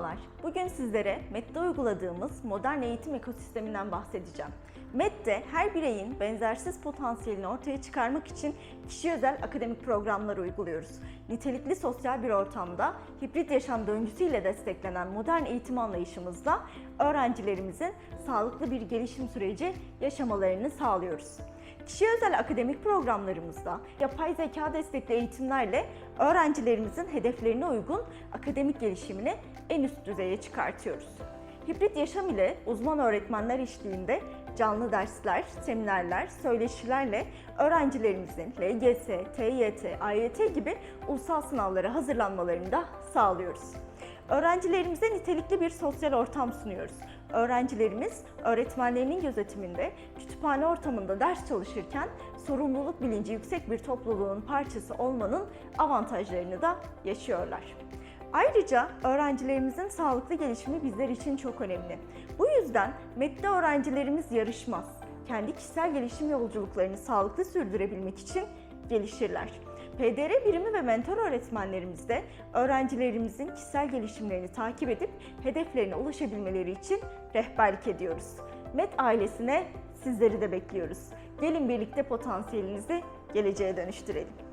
Merhabalar. Bugün sizlere MET'te uyguladığımız modern eğitim ekosisteminden bahsedeceğim. MET'te her bireyin benzersiz potansiyelini ortaya çıkarmak için kişi özel akademik programlar uyguluyoruz. Nitelikli sosyal bir ortamda hibrit yaşam döngüsüyle desteklenen modern eğitim anlayışımızda öğrencilerimizin sağlıklı bir gelişim süreci yaşamalarını sağlıyoruz. Kişi özel akademik programlarımızda yapay zeka destekli eğitimlerle öğrencilerimizin hedeflerine uygun akademik gelişimini en üst düzeye çıkartıyoruz. Hibrit yaşam ile uzman öğretmenler eşliğinde canlı dersler, seminerler, söyleşilerle öğrencilerimizin LGS, TYT, AYT gibi ulusal sınavlara hazırlanmalarını da sağlıyoruz. Öğrencilerimize nitelikli bir sosyal ortam sunuyoruz. Öğrencilerimiz öğretmenlerinin gözetiminde kütüphane ortamında ders çalışırken sorumluluk bilinci yüksek bir topluluğun parçası olmanın avantajlarını da yaşıyorlar. Ayrıca öğrencilerimizin sağlıklı gelişimi bizler için çok önemli. Bu yüzden MET'te öğrencilerimiz yarışmaz. Kendi kişisel gelişim yolculuklarını sağlıklı sürdürebilmek için gelişirler. PDR birimi ve mentor öğretmenlerimiz de öğrencilerimizin kişisel gelişimlerini takip edip hedeflerine ulaşabilmeleri için rehberlik ediyoruz. MET ailesine sizleri de bekliyoruz. Gelin birlikte potansiyelinizi geleceğe dönüştürelim.